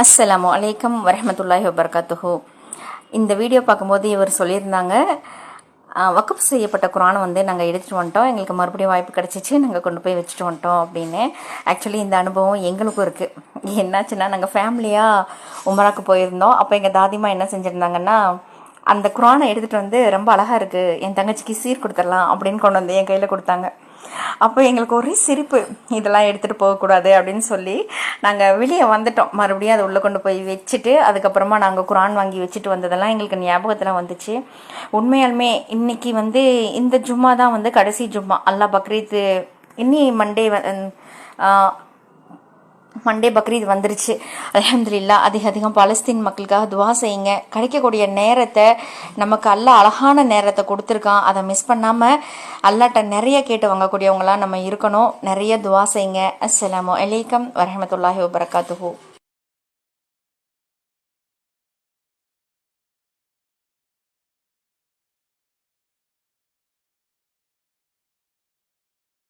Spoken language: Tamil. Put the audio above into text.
அஸ்லாம் வலைக்கம் வரமத்துல்லாஹி வபர்காத்துஹு இந்த வீடியோ பார்க்கும்போது இவர் சொல்லியிருந்தாங்க வக்கப் செய்யப்பட்ட குரானை வந்து நாங்கள் எடுத்துகிட்டு வந்துட்டோம். எங்களுக்கு மறுபடியும் வாய்ப்பு கிடச்சிச்சு. நாங்கள் கொண்டு போய் வச்சுட்டு வந்துட்டோம். அப்படின்னு ஆக்சுவலி இந்த அனுபவம் எங்களுக்கும் இருக்குது என்னாச்சுன்னா நாங்கள் ஃபேமிலியாக உமராக்கு போயிருந்தோம். அப்போ எங்கள் தாதிமா என்ன செஞ்சுருந்தாங்கன்னா அந்த குரானை எடுத்துகிட்டு வந்து ரொம்ப அழகாக இருக்குது என் தங்கச்சிக்கு சீர் கொடுத்துடலாம் அப்படின்னு கொண்டு வந்து என் கையில் கொடுத்தாங்க. அப்போ எங்களுக்கு ஒரே சிரிப்பு இதெல்லாம் எடுத்துகிட்டு போகக்கூடாது அப்படின்னு சொல்லி நாங்கள் வெளியே வந்துட்டோம். மறுபடியும் அதை உள்ளே கொண்டு போய் வச்சுட்டு அதுக்கப்புறமா நாங்கள் குரான் வாங்கி வச்சுட்டு வந்ததெல்லாம் எங்களுக்கு ஞாபகத்தில் வந்துச்சு. உண்மையாலுமே இன்னைக்கு வந்து இந்த ஜும்மா தான் வந்து கடைசி ஜும்மா. அல்லாஹ் பக்ரீத் இன்னி மண்டே மண்டே பக்ரீத் வந்துருச்சு. அலமதுல்லா அதிக அதிகம் பலஸ்தீன் மக்களுக்காக துவா செய்யுங்க. கிடைக்கக்கூடிய நேரத்தை நமக்கு அல்ல அழகான நேரத்தை கொடுத்துருக்கான். அதை மிஸ் பண்ணாமல் அல்லாட்ட நிறைய கேட்டு வாங்கக்கூடியவங்களாம் நம்ம இருக்கணும். நிறைய துவா செய்யுங்க. அஸ்ஸலாமு அலைக்கம் வரமத்துல்லாஹி வபரகாத்துஹூ.